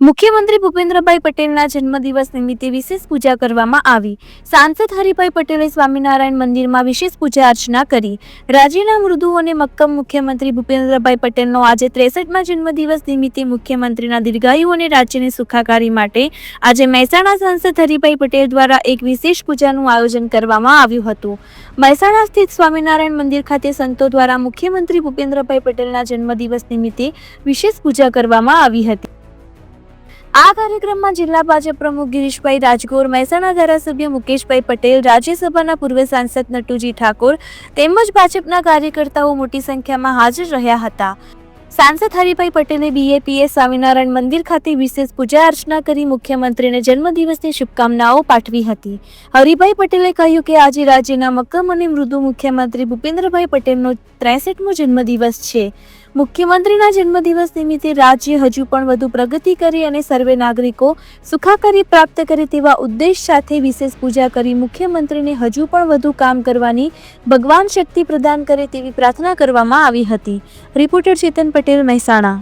મુખ્યમંત્રી ભૂપેન્દ્રભાઈ પટેલના જન્મદિવસ નિમિત્તે વિશેષ પૂજા કરવામાં આવી. સાંસદ હરિભાઈ પટેલે સ્વામિનારાયણ મંદિરમાં વિશેષ પૂજા અર્ચના કરી. રાજ્યના મૃદુ અને મક્કમ મુખ્યમંત્રી ભૂપેન્દ્રભાઈ પટેલનો આજે ત્રેસઠમાં જન્મદિવસ નિમિત્તે મુખ્યમંત્રીના દીર્ઘાયુ અને રાજ્યની સુખાકારી માટે આજે મહેસાણા સાંસદ હરિભાઈ પટેલ દ્વારા એક વિશેષ પૂજાનું આયોજન કરવામાં આવ્યું હતું. મહેસાણા સ્થિત સ્વામિનારાયણ મંદિર ખાતે સંતો દ્વારા મુખ્યમંત્રી ભૂપેન્દ્રભાઈ પટેલના જન્મદિવસ નિમિત્તે વિશેષ પૂજા કરવામાં આવી હતી. આ કાર્યક્રમમાં જિલ્લા ભાજપ પ્રમુખ ગિરીશભાઈ રાજગોર, મહેસાણા ધારાસભ્ય મુકેશભાઈ પટેલ, રાજ્યસભાના પૂર્વ સાંસદ નટુજી ઠાકોર તેમજ ભાજપના કાર્યકર્તાઓ મોટી સંખ્યામાં હાજર રહ્યા હતા. સાંસદ હરિભાઈ પટેલે બીએપીએસ સ્વામિનારાયણ મંદિર ખાતે વિશેષ પૂજા અર્ચના કરી મુખ્યમંત્રીને જન્મદિવસની શુભકામનાઓ પાઠવી હતી. હરિભાઈ પટેલે કહ્યું કે આજે રાજ્યના મક્કમ અને મૃદુ મુખ્યમંત્રી ભૂપેન્દ્રભાઈ પટેલનો ત્રેસઠમો જન્મદિવસ છે. મુખ્યમંત્રીના જન્મદિવસ નિમિત્તે રાજ્ય હજુ પણ વધુ પ્રગતિ કરે અને સર્વે નાગરિકો સુખાકારી પ્રાપ્ત કરે તેવા ઉદ્દેશ સાથે વિશેષ પૂજા કરી મુખ્યમંત્રીને હજુ પણ વધુ કામ કરવાની ભગવાન શક્તિ પ્રદાન કરે તેવી પ્રાર્થના કરવામાં આવી હતી. રિપોર્ટર ચેતન પટેલ મહેસાણા.